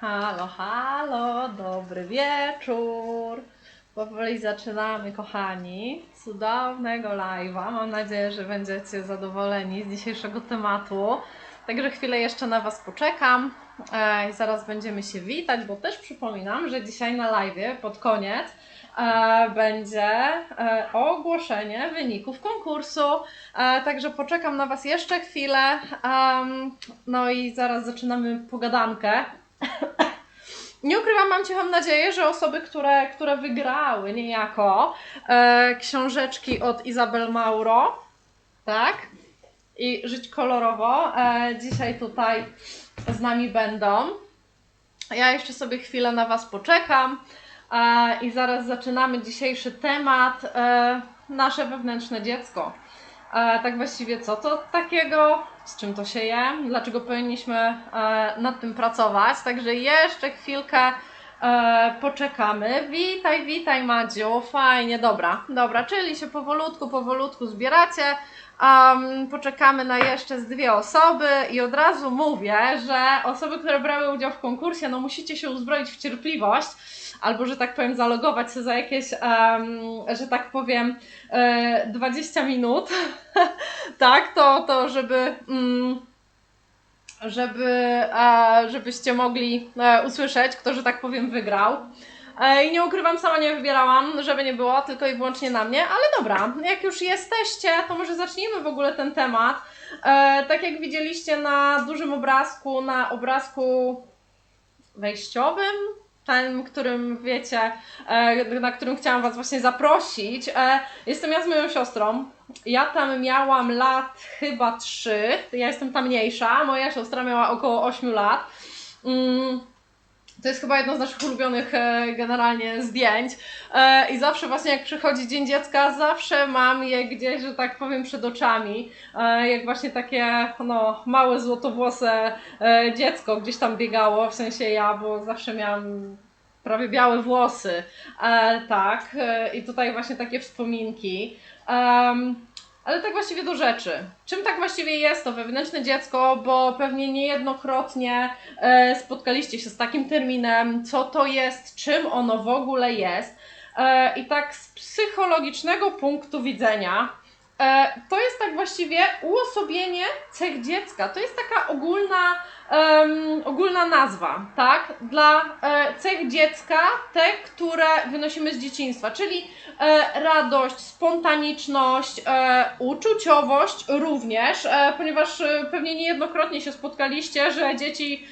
Halo, halo, dobry wieczór. Powoli zaczynamy, kochani, cudownego live'a. Mam nadzieję, że będziecie zadowoleni z dzisiejszego tematu. Także chwilę jeszcze na Was poczekam e, i zaraz będziemy się witać, bo też przypominam, że dzisiaj na live'ie pod koniec e, będzie e, ogłoszenie wyników konkursu. Także poczekam na Was jeszcze chwilę. No i zaraz zaczynamy pogadankę. Nie ukrywam, mam cichą nadzieję, że osoby, które, które wygrały niejako e, książeczki od Izabel Mauro, tak? I żyć kolorowo, e, dzisiaj tutaj z nami będą. Ja jeszcze sobie chwilę na Was poczekam e, i zaraz zaczynamy dzisiejszy temat. E, nasze wewnętrzne dziecko. Tak właściwie co to takiego, z czym to się je, dlaczego powinniśmy e, nad tym pracować. Także jeszcze chwilkę e, poczekamy. Witaj, witaj Madziu, fajnie, dobra, dobra, czyli się powolutku, powolutku zbieracie. Um, poczekamy na jeszcze z dwie osoby i od razu mówię, że osoby, które brały udział w konkursie, no musicie się uzbroić w cierpliwość, albo że tak powiem zalogować się za jakieś, um, że tak powiem, e, 20 minut, tak, to, to żeby, mm, żeby, e, żebyście mogli e, usłyszeć, kto, że tak powiem, wygrał. E, I nie ukrywam, sama nie wybierałam, żeby nie było, tylko i wyłącznie na mnie, ale dobra, jak już jesteście, to może zacznijmy w ogóle ten temat. E, tak jak widzieliście na dużym obrazku, na obrazku wejściowym, tym, którym wiecie, e, na którym chciałam Was właśnie zaprosić. Jestem ja z moją siostrą. Ja tam miałam lat chyba 3, ja jestem ta mniejsza, moja siostra miała około 8 lat. To jest chyba jedno z naszych ulubionych e, generalnie zdjęć. E, I zawsze właśnie jak przychodzi Dzień Dziecka, zawsze mam je gdzieś, że tak powiem, przed oczami. E, Jak właśnie takie no, małe złotowłose dziecko gdzieś tam biegało, w sensie ja, bo zawsze miałam prawie białe włosy. Tak, i tutaj właśnie takie wspominki. Ale tak właściwie do rzeczy. Czym tak właściwie jest to wewnętrzne dziecko, bo pewnie niejednokrotnie e, spotkaliście się z takim terminem, co to jest, czym ono w ogóle jest. E, I tak z psychologicznego punktu widzenia, to jest tak właściwie uosobienie cech dziecka. To jest taka ogólna, em, ogólna nazwa, tak? Dla e, cech dziecka, te, które wynosimy z dzieciństwa, czyli e, radość, spontaniczność, e, uczuciowość również, e, ponieważ e, pewnie niejednokrotnie się spotkaliście, że dzieci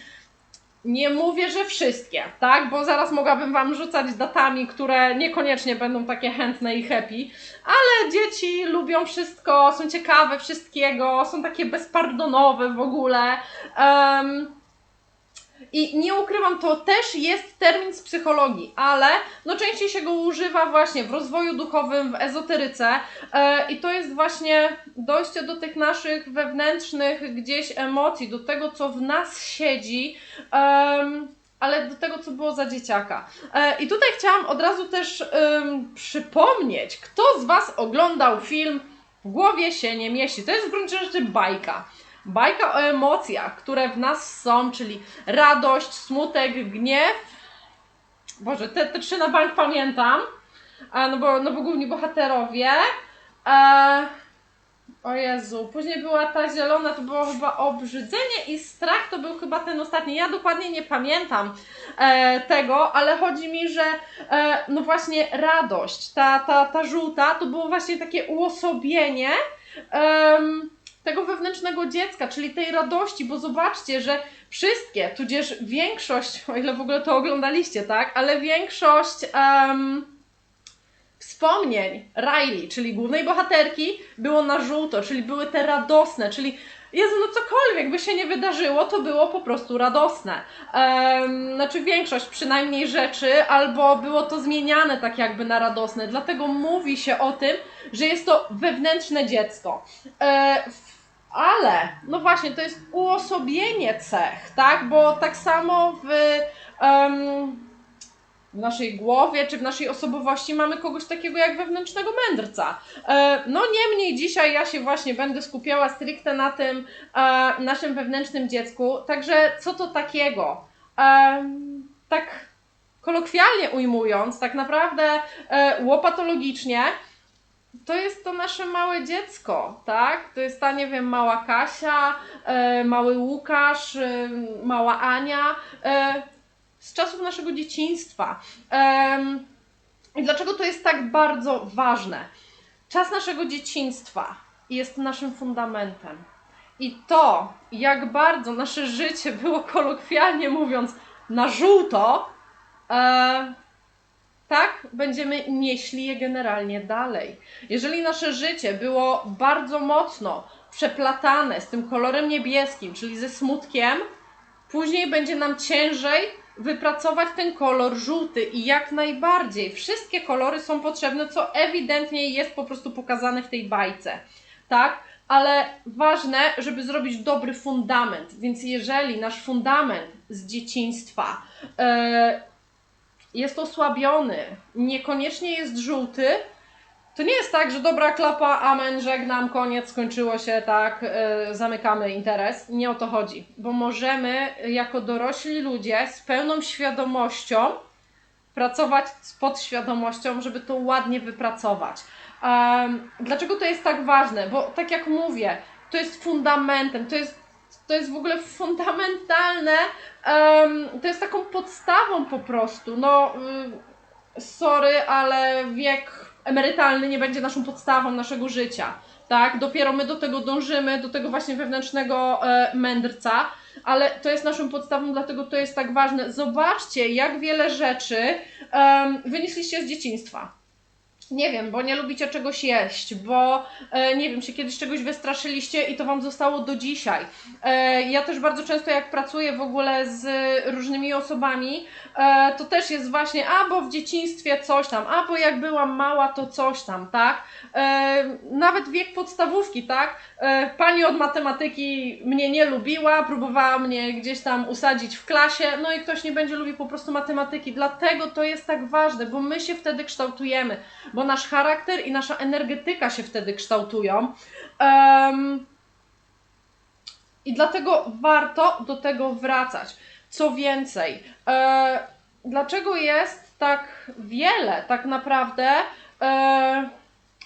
nie mówię, że wszystkie, tak? Bo zaraz mogłabym Wam rzucać datami, które niekoniecznie będą takie chętne i happy, ale dzieci lubią wszystko, są ciekawe wszystkiego, są takie bezpardonowe w ogóle. Em, i nie ukrywam, to też jest termin z psychologii, ale no częściej się go używa właśnie w rozwoju duchowym, w ezoteryce e, i to jest właśnie dojście do tych naszych wewnętrznych gdzieś emocji, do tego, co w nas siedzi, ale do tego, co było za dzieciaka. E, I tutaj chciałam od razu też przypomnieć, kto z Was oglądał film W głowie się nie mieści. To jest w gruncie rzeczy bajka. Bajka o emocjach, które w nas są, czyli radość, smutek, gniew. Boże, te, te trzy na bank pamiętam. E, no, bo, no bo główni bohaterowie. E, o Jezu, później była ta zielona, to było chyba obrzydzenie i strach, to był chyba ten ostatni. Ja dokładnie nie pamiętam e, tego, ale chodzi mi, że e, no właśnie radość, ta, ta, ta żółta, to było właśnie takie uosobienie em, tego wewnętrznego dziecka, czyli tej radości, bo zobaczcie, że wszystkie, tudzież większość, o ile w ogóle to oglądaliście, tak, ale większość em, wspomnień Riley, czyli głównej bohaterki, było na żółto, czyli były te radosne, czyli Jezu, no cokolwiek by się nie wydarzyło, to było po prostu radosne. Em, znaczy większość przynajmniej rzeczy, albo było to zmieniane tak jakby na radosne. Dlatego mówi się o tym, że jest to wewnętrzne dziecko. E, w- ale, no właśnie, to jest uosobienie cech, tak? Bo tak samo w, em, w naszej głowie czy w naszej osobowości mamy kogoś takiego jak wewnętrznego mędrca. E, no niemniej dzisiaj ja się właśnie będę skupiała stricte na tym e, naszym wewnętrznym dziecku. Także co to takiego? em, tak kolokwialnie ujmując, tak naprawdę e, łopatologicznie, to jest to nasze małe dziecko, tak? To jest ta, nie wiem, mała Kasia, e, mały Łukasz, e, mała Ania, e, z czasów naszego dzieciństwa. I dlaczego to jest tak bardzo ważne? Czas naszego dzieciństwa jest naszym fundamentem. I to, jak bardzo nasze życie było kolokwialnie mówiąc na żółto, e, tak będziemy nieśli je generalnie dalej. Jeżeli nasze życie było bardzo mocno przeplatane z tym kolorem niebieskim, czyli ze smutkiem, później będzie nam ciężej wypracować ten kolor żółty i jak najbardziej. Wszystkie kolory są potrzebne, co ewidentnie jest po prostu pokazane w tej bajce. Tak? Ale ważne, żeby zrobić dobry fundament. Więc jeżeli nasz fundament z dzieciństwa e, jest osłabiony, niekoniecznie jest żółty, to nie jest tak, że dobra klapa, amen, żegnam, koniec, skończyło się, tak, yy, zamykamy interes. Nie o to chodzi, bo możemy jako dorośli ludzie z pełną świadomością pracować z podświadomością, żeby to ładnie wypracować. Um, dlaczego to jest tak ważne? Bo tak jak mówię, to jest fundamentem, to jest, to jest w ogóle fundamentalne, um, to jest taką podstawą po prostu. No, y, sorry, ale wiek emerytalny nie będzie naszą podstawą naszego życia. Tak, dopiero my do tego dążymy, do tego właśnie wewnętrznego e, mędrca, ale to jest naszą podstawą, dlatego to jest tak ważne. Zobaczcie, jak wiele rzeczy um, wynieśliście z dzieciństwa. Nie wiem, bo nie lubicie czegoś jeść, bo e, nie wiem, się kiedyś czegoś wystraszyliście i to wam zostało do dzisiaj. E, ja też bardzo często, jak pracuję w ogóle z różnymi osobami, e, to też jest właśnie, a bo w dzieciństwie coś tam, a bo jak byłam mała, to coś tam, tak? E, nawet wiek podstawówki, tak? E, pani od matematyki mnie nie lubiła, próbowała mnie gdzieś tam usadzić w klasie, no i ktoś nie będzie lubił po prostu matematyki. Dlatego to jest tak ważne, bo my się wtedy kształtujemy bo nasz charakter i nasza energetyka się wtedy kształtują. Um, I dlatego warto do tego wracać. Co więcej, e, dlaczego jest tak wiele tak naprawdę e,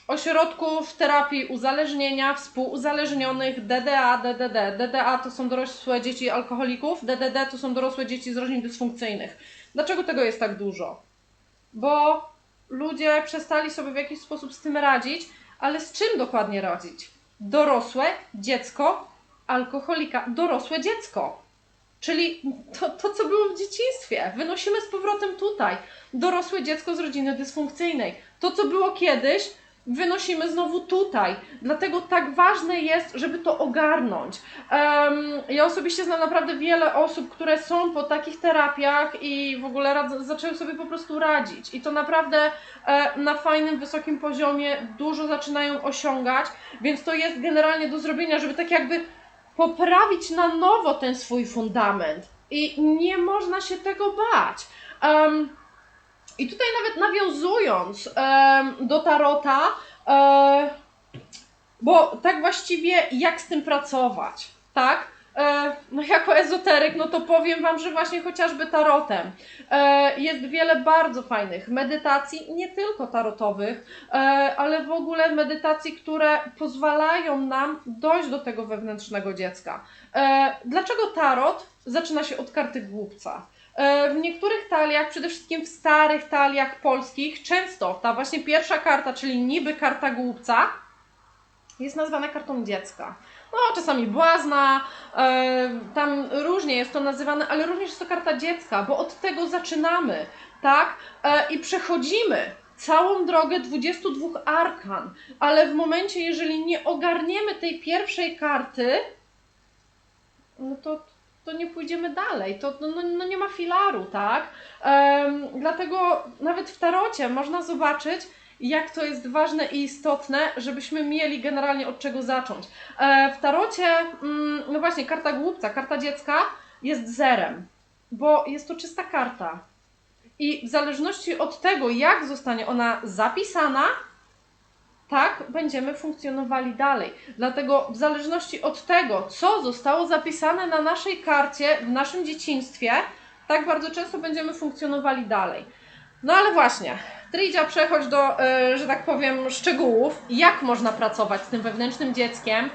ośrodków terapii uzależnienia, współuzależnionych, DDA, DDD. DDA to są dorosłe dzieci alkoholików, DDD to są dorosłe dzieci z rodzin dysfunkcyjnych. Dlaczego tego jest tak dużo? Bo ludzie przestali sobie w jakiś sposób z tym radzić, ale z czym dokładnie radzić? Dorosłe dziecko alkoholika, dorosłe dziecko. Czyli to, to, co było w dzieciństwie, wynosimy z powrotem tutaj. Dorosłe dziecko z rodziny dysfunkcyjnej. To, co było kiedyś, wynosimy znowu tutaj. Dlatego tak ważne jest, żeby to ogarnąć. Um, ja osobiście znam naprawdę wiele osób, które są po takich terapiach i w ogóle rad- zaczęły sobie po prostu radzić. I to naprawdę e, na fajnym, wysokim poziomie dużo zaczynają osiągać, więc to jest generalnie do zrobienia, żeby tak jakby poprawić na nowo ten swój fundament. I nie można się tego bać. Um, i tutaj nawet nawiązując do tarota, e, bo tak właściwie jak z tym pracować, tak? E, no jako ezoteryk, no to powiem Wam, że właśnie chociażby tarotem e, jest wiele bardzo fajnych medytacji, nie tylko tarotowych, ale w ogóle medytacji, które pozwalają nam dojść do tego wewnętrznego dziecka. Dlaczego tarot zaczyna się od karty głupca? E, w niektórych taliach, przede wszystkim w starych taliach polskich, często ta właśnie pierwsza karta, czyli niby karta głupca, jest nazwana kartą dziecka. No, czasami błazna, e, tam różnie jest to nazywane, ale również jest to karta dziecka, bo od tego zaczynamy, tak? E, I przechodzimy całą drogę 22 arkan, ale w momencie, jeżeli nie ogarniemy tej pierwszej karty, no to to nie pójdziemy dalej. To no, no, no nie ma filaru, tak? Um, dlatego nawet w tarocie można zobaczyć, jak to jest ważne i istotne, żebyśmy mieli generalnie od czego zacząć. E, w tarocie, mm, no właśnie, karta głupca, karta dziecka jest zerem, bo jest to czysta karta. I w zależności od tego, jak zostanie ona zapisana, tak będziemy funkcjonowali dalej. Dlatego w zależności od tego, co zostało zapisane na naszej karcie w naszym dzieciństwie, tak bardzo często będziemy funkcjonowali dalej. No ale właśnie, Trydzia, przechodź do, e, że tak powiem, szczegółów, jak można pracować z tym wewnętrznym dzieckiem.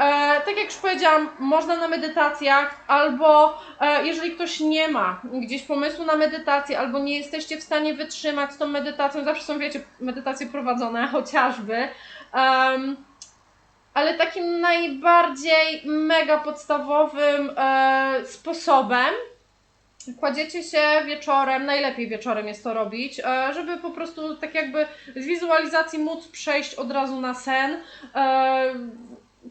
E, tak jak już powiedziałam, można na medytacjach, albo e, jeżeli ktoś nie ma gdzieś pomysłu na medytację, albo nie jesteście w stanie wytrzymać z tą medytacją, zawsze są, wiecie, medytacje prowadzone chociażby. Ale takim najbardziej mega podstawowym e, sposobem kładziecie się wieczorem, najlepiej wieczorem jest to robić, e, żeby po prostu tak jakby z wizualizacji móc przejść od razu na sen.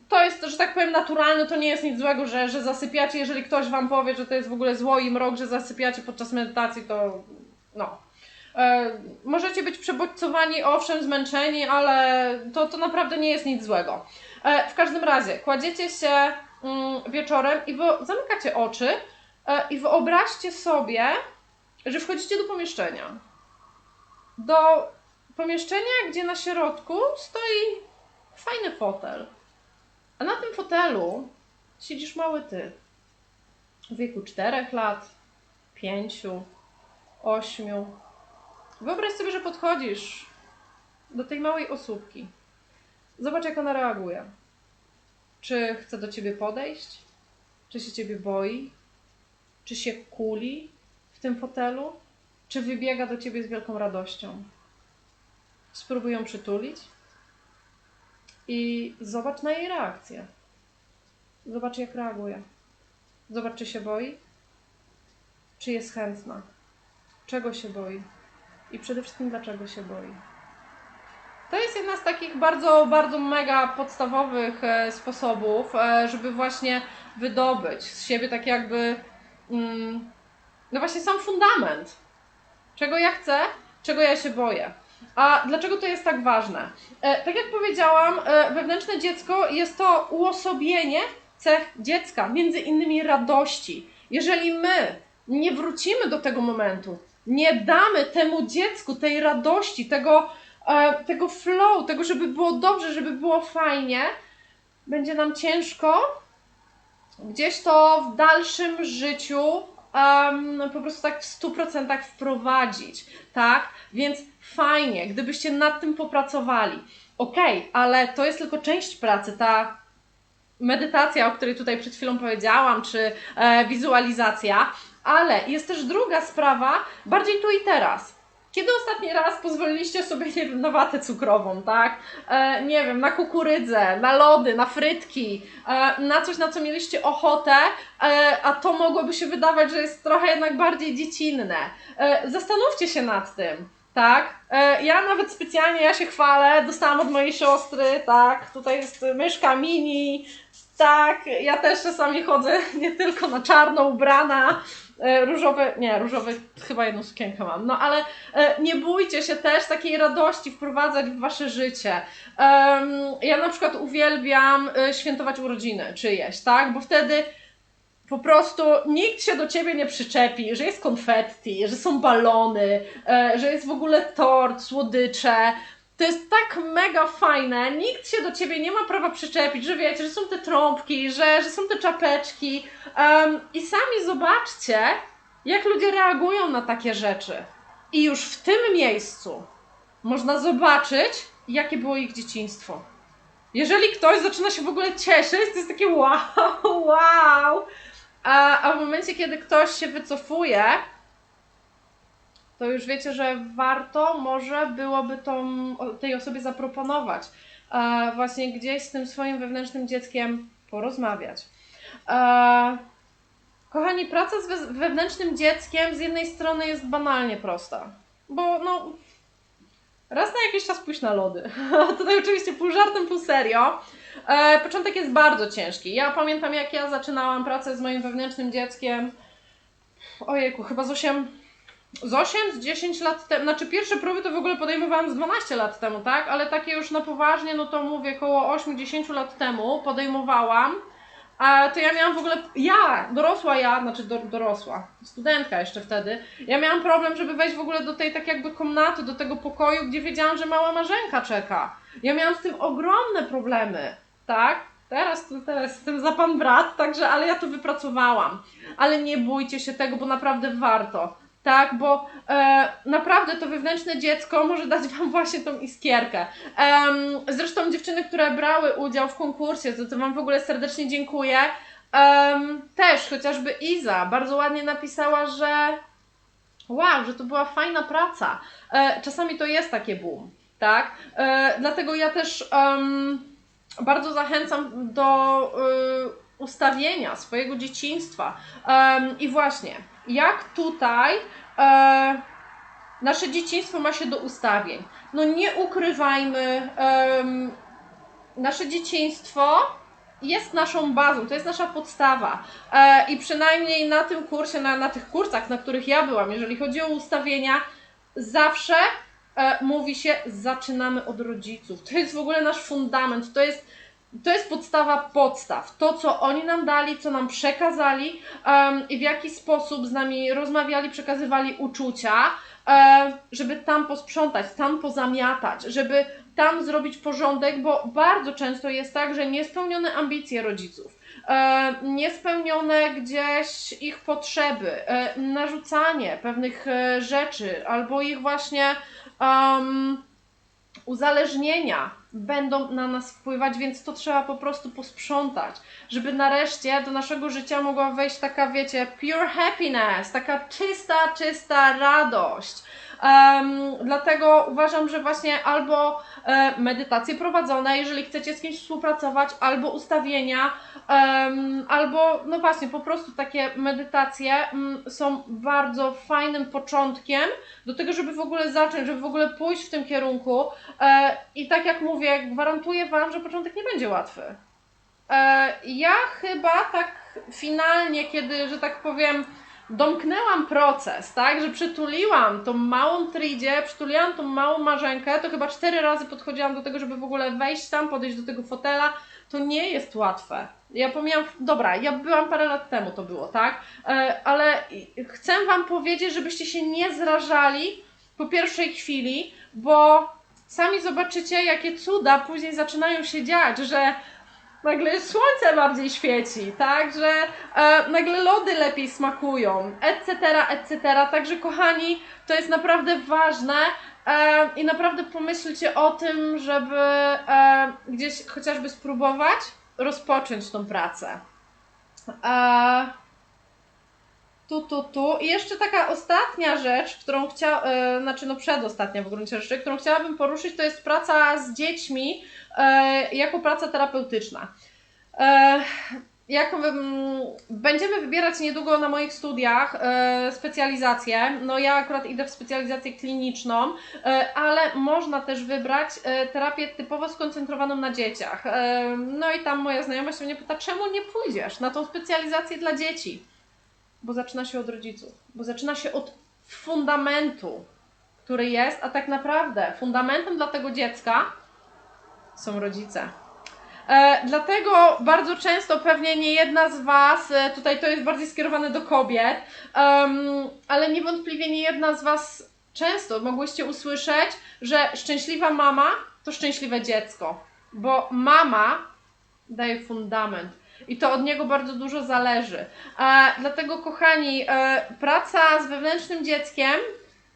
To jest, że tak powiem, naturalne, to nie jest nic złego, że, że zasypiacie. Jeżeli ktoś Wam powie, że to jest w ogóle zło i mrok, że zasypiacie podczas medytacji, to no. E, możecie być przebodźcowani, owszem, zmęczeni, ale to, to naprawdę nie jest nic złego. E, w każdym razie, kładziecie się mm, wieczorem i zamykacie oczy e, i wyobraźcie sobie, że wchodzicie do pomieszczenia. Do pomieszczenia, gdzie na środku stoi fajny fotel. A na tym fotelu siedzisz mały ty. W wieku 4 lat, 5, 8. Wyobraź sobie, że podchodzisz do tej małej osóbki. Zobacz, jak ona reaguje. Czy chce do ciebie podejść? Czy się ciebie boi? Czy się kuli w tym fotelu? Czy wybiega do ciebie z wielką radością? Spróbuj ją przytulić i zobacz na jej reakcję. Zobacz, jak reaguje. Zobacz, czy się boi, czy jest chętna, czego się boi i przede wszystkim dlaczego się boi. To jest jedna z takich bardzo, bardzo mega podstawowych e, sposobów, e, żeby właśnie wydobyć z siebie tak jakby, mm, no właśnie sam fundament. Czego ja chcę, czego ja się boję. A dlaczego to jest tak ważne? E, tak jak powiedziałam, e, wewnętrzne dziecko jest to uosobienie cech dziecka, między innymi radości. Jeżeli my nie wrócimy do tego momentu, nie damy temu dziecku tej radości, tego, e, tego flow, tego, żeby było dobrze, żeby było fajnie, będzie nam ciężko gdzieś to w dalszym życiu um, po prostu tak w 100% wprowadzić, tak? Więc fajnie, gdybyście nad tym popracowali. Okej, okay, ale to jest tylko część pracy, ta medytacja, o której tutaj przed chwilą powiedziałam, czy e, wizualizacja, ale jest też druga sprawa, bardziej tu i teraz. Kiedy ostatni raz pozwoliliście sobie, nie wiem, na watę cukrową, tak? E, nie wiem, na kukurydzę, na lody, na frytki, e, na coś, na co mieliście ochotę, e, a to mogłoby się wydawać, że jest trochę jednak bardziej dziecinne. E, zastanówcie się nad tym. Tak, e, ja nawet specjalnie, ja się chwalę, dostałam od mojej siostry, tak, tutaj jest myszka mini, tak, ja też czasami chodzę nie tylko na czarno ubrana, e, różowe, nie, różowe chyba jedną sukienkę mam, no ale e, nie bójcie się też takiej radości wprowadzać w wasze życie. Ja na przykład uwielbiam świętować urodziny czyjeś, tak, bo wtedy po prostu nikt się do ciebie nie przyczepi, że jest konfetti, że są balony, e, że jest w ogóle tort, słodycze. To jest tak mega fajne, nikt się do ciebie nie ma prawa przyczepić, że wiecie, że są te trąbki, że, że są te czapeczki. Um, I sami zobaczcie, jak ludzie reagują na takie rzeczy. I już w tym miejscu można zobaczyć, jakie było ich dzieciństwo. Jeżeli ktoś zaczyna się w ogóle cieszyć, to jest takie wow, wow. A, a w momencie, kiedy ktoś się wycofuje, to już wiecie, że warto może byłoby tą, tej osobie zaproponować. E, właśnie gdzieś z tym swoim wewnętrznym dzieckiem porozmawiać. E, kochani, praca z wewnętrznym dzieckiem z jednej strony jest banalnie prosta, bo no, raz na jakiś czas pójść na lody. Tutaj oczywiście pół żartem, pół serio. E, początek jest bardzo ciężki. Ja pamiętam, jak ja zaczynałam pracę z moim wewnętrznym dzieckiem. Ojejku, chyba z 8, z 8, z 10 lat temu. Znaczy, pierwsze próby to w ogóle podejmowałam z 12 lat temu, tak? Ale takie już na poważnie, no to mówię, około 8-10 lat temu podejmowałam. A to ja miałam w ogóle, ja, dorosła ja, znaczy do, dorosła, studentka jeszcze wtedy, ja miałam problem, żeby wejść w ogóle do tej tak jakby komnaty, do tego pokoju, gdzie wiedziałam, że mała marzenka czeka. Ja miałam z tym ogromne problemy tak? Teraz, teraz jestem za pan brat, także, ale ja to wypracowałam. Ale nie bójcie się tego, bo naprawdę warto. Tak, bo e, naprawdę to wewnętrzne dziecko może dać Wam właśnie tą iskierkę. Em, zresztą dziewczyny, które brały udział w konkursie, za to Wam w ogóle serdecznie dziękuję. Em, też chociażby Iza bardzo ładnie napisała, że wow, że to była fajna praca. E, czasami to jest takie boom, tak? E, dlatego ja też bardzo zachęcam do y, ustawienia swojego dzieciństwa. I właśnie, jak tutaj e, nasze dzieciństwo ma się do ustawień? No nie ukrywajmy, em, nasze dzieciństwo jest naszą bazą, to jest nasza podstawa. E, I przynajmniej na tym kursie, na, na tych kursach, na których ja byłam, jeżeli chodzi o ustawienia, zawsze e, mówi się, zaczynamy od rodziców. To jest w ogóle nasz fundament, to jest, to jest podstawa podstaw. To, co oni nam dali, co nam przekazali em, i w jaki sposób z nami rozmawiali, przekazywali uczucia, żeby tam posprzątać, tam pozamiatać, żeby tam zrobić porządek, bo bardzo często jest tak, że niespełnione ambicje rodziców, niespełnione gdzieś ich potrzeby, narzucanie pewnych e, rzeczy albo ich właśnie um, uzależnienia będą na nas wpływać, więc to trzeba po prostu posprzątać, żeby nareszcie do naszego życia mogła wejść taka, wiecie, pure happiness, taka czysta, czysta radość. Um, dlatego uważam, że właśnie albo e, medytacje prowadzone, jeżeli chcecie z kimś współpracować, albo ustawienia, em, albo no właśnie, po prostu takie medytacje mm, są bardzo fajnym początkiem do tego, żeby w ogóle zacząć, żeby w ogóle pójść w tym kierunku. E, I tak jak mówię, gwarantuję Wam, że początek nie będzie łatwy. E, ja chyba tak finalnie, kiedy, że tak powiem, domknęłam proces, tak, że przytuliłam tą małą tridzie, przytuliłam tą małą marzenkę, to chyba cztery razy podchodziłam do tego, żeby w ogóle wejść tam, podejść do tego fotela. To nie jest łatwe. Ja pomijam, dobra, ja byłam parę lat temu, to było, tak, e, ale chcę Wam powiedzieć, żebyście się nie zrażali po pierwszej chwili, bo sami zobaczycie, jakie cuda później zaczynają się dziać, że nagle słońce bardziej świeci, tak, że e, nagle lody lepiej smakują, etc., etc. Także kochani, to jest naprawdę ważne e, i naprawdę pomyślcie o tym, żeby e, gdzieś chociażby spróbować rozpocząć tą pracę. E, tu, tu, tu. I jeszcze taka ostatnia rzecz, którą chciałam, e, znaczy no przedostatnia w gruncie rzeczy, którą chciałabym poruszyć, to jest praca z dziećmi e, jako praca terapeutyczna. E, jak będziemy wybierać niedługo na moich studiach specjalizację, no ja akurat idę w specjalizację kliniczną, ale można też wybrać terapię typowo skoncentrowaną na dzieciach. No i tam moja znajoma się mnie pyta, czemu nie pójdziesz na tą specjalizację dla dzieci? Bo zaczyna się od rodziców, bo zaczyna się od fundamentu, który jest, a tak naprawdę fundamentem dla tego dziecka są rodzice. E, dlatego bardzo często pewnie nie jedna z Was, e, tutaj to jest bardziej skierowane do kobiet, um, ale niewątpliwie nie jedna z Was często mogłyście usłyszeć, że szczęśliwa mama to szczęśliwe dziecko, bo mama daje fundament. I to od niego bardzo dużo zależy. E, dlatego, kochani, e, praca z wewnętrznym dzieckiem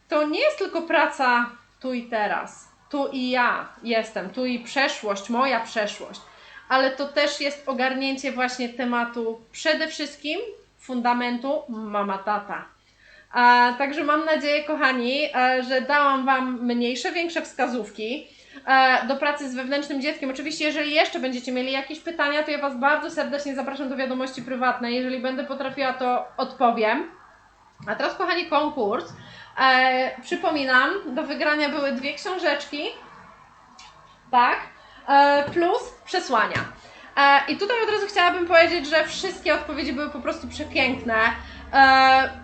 to nie jest tylko praca tu i teraz. Tu i ja jestem, tu i przeszłość, moja przeszłość ale to też jest ogarnięcie właśnie tematu przede wszystkim fundamentu mama tata. A, także mam nadzieję, kochani, e, że dałam Wam mniejsze, większe wskazówki e, do pracy z wewnętrznym dzieckiem. Oczywiście, jeżeli jeszcze będziecie mieli jakieś pytania, to ja Was bardzo serdecznie zapraszam do wiadomości prywatnej. Jeżeli będę potrafiła, to odpowiem. A teraz, kochani, konkurs. E, przypominam, do wygrania były dwie książeczki. Tak. E, plus przesłania. E, I tutaj od razu chciałabym powiedzieć, że wszystkie odpowiedzi były po prostu przepiękne. E,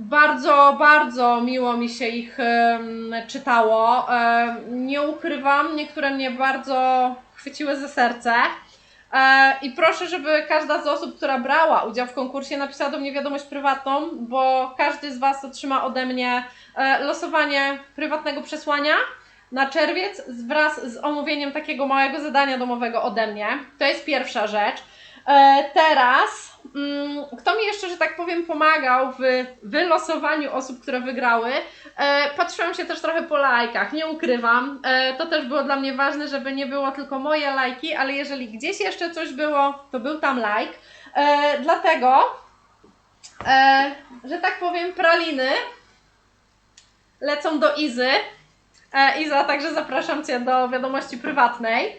bardzo, bardzo miło mi się ich czytało. Nie ukrywam, niektóre mnie bardzo chwyciły za serce. I proszę, żeby każda z osób, która brała udział w konkursie, napisała do mnie wiadomość prywatną, bo każdy z Was otrzyma ode mnie losowanie prywatnego przesłania na czerwiec wraz z omówieniem takiego małego zadania domowego ode mnie. To jest pierwsza rzecz. E, teraz, kto mi jeszcze, że tak powiem, pomagał w wylosowaniu osób, które wygrały? E, patrzyłam się też trochę po lajkach, nie ukrywam. E, to też było dla mnie ważne, żeby nie było tylko moje lajki, ale jeżeli gdzieś jeszcze coś było, to był tam lajk. E, dlatego, że tak powiem, praliny lecą do Izy. Iza, także zapraszam Cię do wiadomości prywatnej.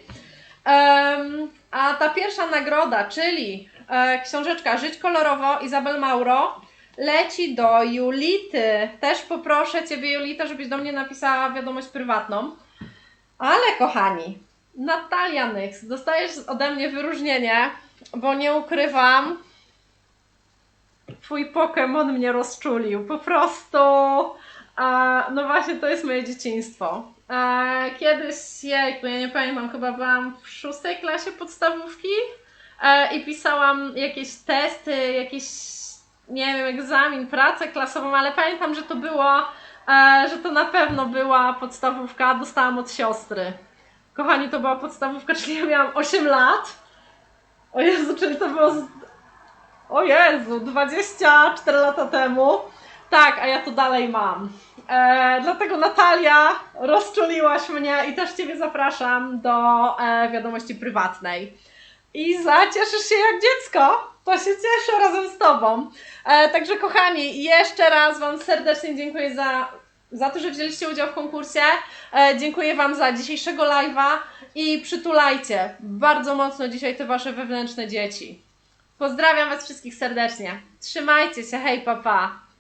A ta pierwsza nagroda, czyli e, książeczka Żyć kolorowo Izabel Mauro, leci do Julity. Też poproszę Ciebie, Julita, żebyś do mnie napisała wiadomość prywatną. Ale kochani, Natalia Nyx, dostajesz ode mnie wyróżnienie, bo nie ukrywam, Twój Pokémon mnie rozczulił. Po prostu. A, no właśnie, to jest moje dzieciństwo. Kiedyś, ja nie pamiętam, chyba byłam w szóstej klasie podstawówki e, i pisałam jakieś testy, jakieś, nie wiem, egzamin, pracę klasową, ale pamiętam, że to było, e, że to na pewno była podstawówka, dostałam od siostry. Kochani, to była podstawówka, czyli ja miałam 8 lat. O Jezu, czyli to było z o Jezu, 24 lata temu. Tak, a ja to dalej mam. E, dlatego Natalia, rozczuliłaś mnie i też Ciebie zapraszam do e, wiadomości prywatnej. Iza, cieszysz się jak dziecko? To się cieszę razem z Tobą. E, także kochani, jeszcze raz Wam serdecznie dziękuję za, za to, że wzięliście udział w konkursie. E, dziękuję Wam za dzisiejszego live'a i przytulajcie bardzo mocno dzisiaj te Wasze wewnętrzne dzieci. Pozdrawiam Was wszystkich serdecznie. Trzymajcie się, hej papa.